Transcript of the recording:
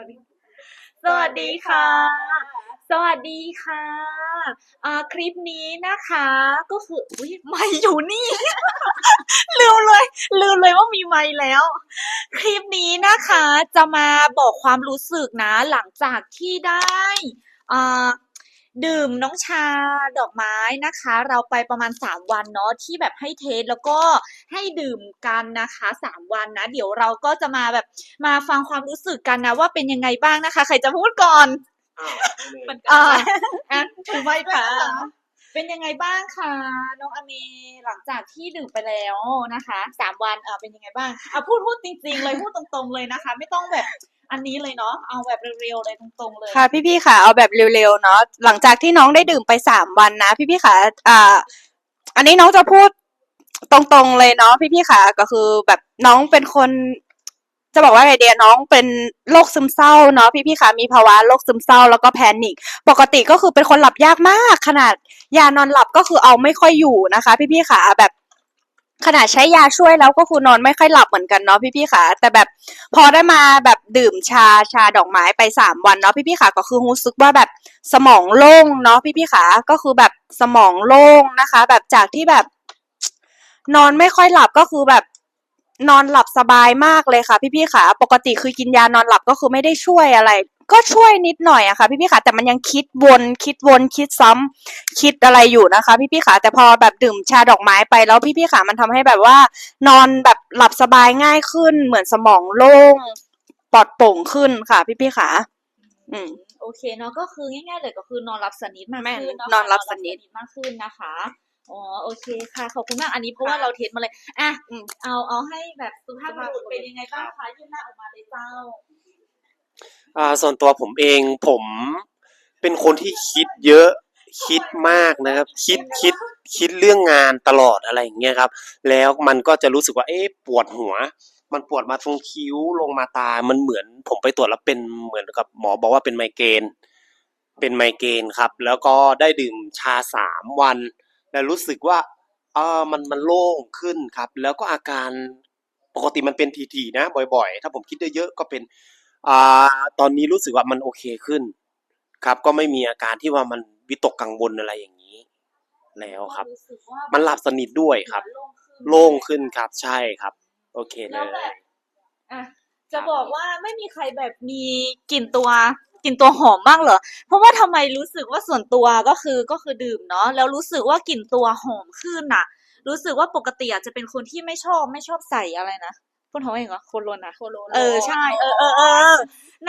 วัสดี สวัสดีค่ะ สวัสดีค่ะอ่าคลิปนี้นะคะ ก็คืออุ้ยไม่อยู่นี่ ลืมเลย ลืมเลยว่ามีไมค์แล้ว คลิปนี้นะคะ จะมาบอกความรู้สึกนะ หลังจากที่ได้อ่า ดื่มน้องชาดอกไม้นะคะ เราไปประมาณ 3 วันเนาะที่แบบให้เทสแล้วก็ให้ดื่มกันนะคะ 3 วันนะ เดี๋ยวเราก็จะมาแบบมาฟังความรู้สึกกันนะ ว่าเป็นยังไงบ้างนะคะ ใครจะพูดก่อนอ่าอะถือไว้ด้วยนะคะเป็นยังไงบ้างคะน้องอเมหลังจากที่ดื่มไปแล้วนะคะสามวันเออเป็นยังไงบ้างอะพูดพูดจริง ๆ เลยพูดตรงๆเลยนะคะ ไม่ต้องแบบ อันนี้เลยเนาะเอาแบบเร็วๆเลยตรงๆเลย ค่ะ พี่ๆค่ะ เอาแบบเร็วๆเนาะหลังจากที่น้องได้ดื่มไปสามวันนะ พี่ๆค่ะอ่าอันนี้น้องจะพูดตรงๆเลยเนาะพี่ๆค่ะ ก็คือแบบน้องเป็นคนจะบอกว่าไงเดียน้องเป็นโรคซึมเศร้าเนาะพี่ๆค่ะมีภาวะโรคซึมเศร้าแล้วก็แพนิคปกติก็คือเป็นคนหลับยากมาก ขนาดยานอนหลับก็คือเอาไม่ค่อยอยู่นะคะ พี่ๆค่ะแบบ ขนาดใช้ยาช่วยแล้วก็คือนอนไม่ค่อยหลับเหมือนกันเนาะพี่ๆค่ะ แต่แบบพอได้มาแบบดื่มชาชาดอกไม้ไปสามวันเนาะพี่ๆค่ะ ก็คือรู้สึกว่าแบบสมองโล่งเนาะพี่ๆค่ะ ก็คือแบบสมองโล่งนะคะ แบบจากที่แบบ นอนไม่ค่อยหลับก็คือแบบนอนหลับสบายมากเลยค่ะ พี่ๆค่ะ ปกติคือกินยานอนหลับก็คือไม่ได้ช่วยอะไร ก็ช่วยนิดหน่อยอะค่ะพี่ๆค่ะแต่มันยังคิดวนคิดวนคิดซ้ำคิดอะไรอยู่นะคะ พี่ๆค่ะแต่พอแบบดื่มชาดอกไม้ไปแล้วพี่ๆค่ะมันทำให้แบบว่า นอนแบบหลับสบายง่ายขึ้น เหมือนสมองโล่งปลอดโปร่งขึ้นค่ะ พี่ๆค่ะอืมโอเคเนาะก็คือง่ายๆเลยก็คือนอนหลับสนิทมากแม่นขึ้นเนาะนอนหลับสนิทมากขึ้นนะคะอ๋อโอเคค่ะขอบคุณมากอันนี้เพราะว่าเราเทสมาเลยอะอืมเอาเอาให้แบบสุภาพบุรุษเป็นยังไงบ้างคะยื่นหน้าออกมาเลยเจ้า อ่าส่วนตัวผมเองผมเป็นคนที่คิดเยอะคิดมากนะครับ คิดคิดคิดเรื่องงานตลอดอะไรอย่างเงี้ยครับ แล้วมันก็จะรู้สึกว่าเอ๊ะปวดหัว มันปวดมาตรงคิ้วลงมาตา มันเหมือนผมไปตรวจแล้วเป็นเหมือนกับหมอบอกว่าเป็นไมเกรนเป็นไมเกรนครับ แล้วก็ได้ดื่มชาสามวัน แล้วรู้สึกว่าเออมันมันโล่งขึ้นครับ แล้วก็อาการปกติมันเป็นทีๆนะ บ่อย ๆ ถ้าผมคิดเยอะๆก็เป็น อ่าตอนนี้รู้สึกว่ามันโอเคขึ้น ครับ ก็ไม่มีอาการที่ว่ามันวิตกกังวลอะไรอย่างนี้ แล้วครับก็สึกว่ามันหลับสนิทด้วยครับ โล่งขึ้นโล่งขึ้นครับ ใช่ครับ โอเคเลแล้วแบยบอะจะบอกว่าไม่มีใครแบบมีกลิ่นตัวกลิ่นตัวหอมบ้างเหรอ เพราะว่าทำไมรู้สึกว่าส่วนตัวก็คือก็คือดื่มเนาะแล้วรู้สึกว่ากลิ่นตัวหอมขึ้นน่ะ รู้สึกว่าปกติอาจจะเป็นคนที่ไม่ชอบไม่ชอบใส่อะไรนะ คนหอมเองเหรอโคโรนอะโคโลนเออใช่ เออเออเออนั่น